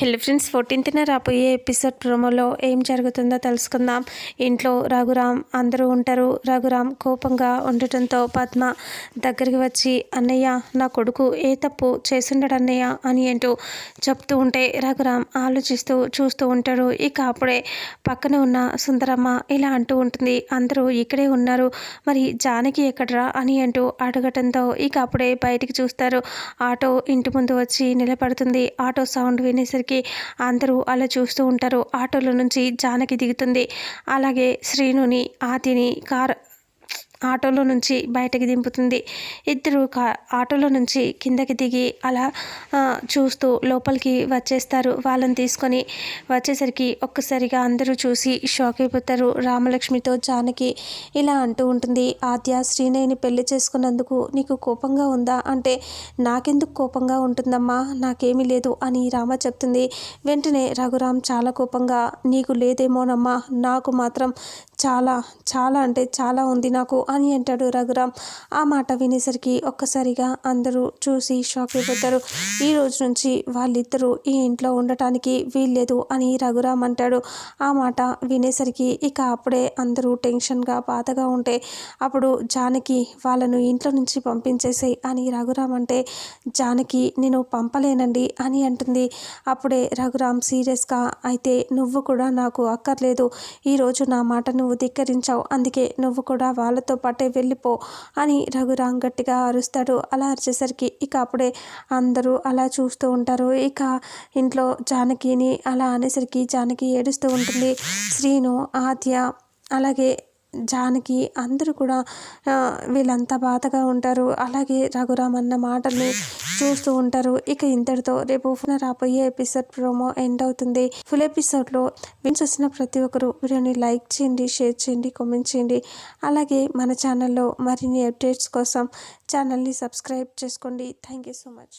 హెల్ friends ఫోర్టీన్త్న రాబోయే episode ప్రోమోలో ఏం జరుగుతుందో తెలుసుకుందాం. ఇంట్లో రఘురామ్ అందరూ ఉంటారు. రఘురామ్ కోపంగా ఉండటంతో పద్మ దగ్గరికి వచ్చి అన్నయ్య నా కొడుకు ఏ తప్పు చేసుండడు అన్నయ్య అని అంటూ చెప్తూ ఉంటే రఘురామ్ ఆలోచిస్తూ చూస్తూ ఉంటాడు. ఇక అప్పుడే పక్కన ఉన్న సుందరమ్మ ఇలా అంటూ ఉంటుంది అందరూ ఇక్కడే ఉన్నారు. మరి జానకి ఎక్కడరా? అని అంటూ అడగటంతో ఇక అప్పుడే బయటికి చూస్తారు. ఆటో ఇంటి ముందు వచ్చి నిలబడుతుంది. ఆటో సౌండ్ వినేసరికి అందరూ అలా చూస్తూ ఉంటారు. ఆటోలో నుంచి జానకి దిగుతుంది. అలాగే శ్రీనుని ఆతిని కార్ ఆటోలో నుంచి బయటకి దింపుతుంది. ఇద్దరు కా ఆటోలో నుంచి కిందకి దిగి అలా చూస్తూ లోపలికి వచ్చేస్తారు. వాళ్ళని తీసుకొని వచ్చేసరికి ఒక్కసారిగా అందరూ చూసి షాక్ అయిపోతారు. రామలక్ష్మితో జానకి ఇలా అంటూ ఉంటుంది. ఆద్య శ్రీనయ్యని పెళ్ళి చేసుకున్నందుకు నీకు కోపంగా ఉందా? అంటే నాకెందుకు కోపంగా ఉంటుందమ్మా? నాకేమీ లేదు అని రామ చెప్తుంది. వెంటనే రఘురామ్ చాలా కోపంగా నీకు లేదేమోనమ్మా? నాకు మాత్రం చాలా చాలా అంటే చాలా ఉంది నాకు అని అంటాడు రఘురామ్. ఆ మాట వినేసరికి ఒక్కసారిగా అందరూ చూసి షాక్ అయిపోతారు. ఈ రోజు నుంచి వాళ్ళిద్దరూ ఈ ఇంట్లో ఉండటానికి వీల్లేదు అని రఘురామ్ అంటాడు. ఆ మాట వినేసరికి ఇక అప్పుడే అందరూ టెన్షన్గా బాధగా ఉంటే అప్పుడు జానకి వాళ్ళను ఇంట్లో నుంచి పంపించేసేయి అని రఘురామ్ అంటే జానకి నేను పంపలేనండి అని అంటుంది. అప్పుడే రఘురామ్ సీరియస్గా అయితే నువ్వు కూడా నాకు అక్కర్లేదు. ఈరోజు నా మాట నువ్వు ధిక్కరించావు. అందుకే నువ్వు కూడా వాళ్ళతో పాటే వెళ్ళిపో అని రఘురామ్ గట్టిగా అరుస్తాడు. అలా అరిచేసరికి ఇక అప్పుడే అందరూ అలా చూస్తూ ఉంటారు. ఇక ఇంట్లో జానకిని అలా అనేసరికి జానకి ఏడుస్తూ ఉంటుంది. శ్రీను ఆద్య అలాగే జానకి అందరూ కూడా వీళ్ళంతా బాధగా ఉంటారు. అలాగే రఘురామ్ అన్న మాటల్ని చూస్తూ ఉంటారు. ఇక ఇంతటితో రేపు రాబోయే ఎపిసోడ్ ప్రోమో ఎండ్ అవుతుంది. ఫుల్ ఎపిసోడ్లో విన్స్ వచ్చిన ప్రతి ఒక్కరు వీడియోని లైక్ చేయండి షేర్ చేయండి కామెంట్ చేయండి. అలాగే మన ఛానల్లో మరిన్ని అప్డేట్స్ కోసం ఛానల్ని సబ్స్క్రైబ్ చేసుకోండి. Thank you so much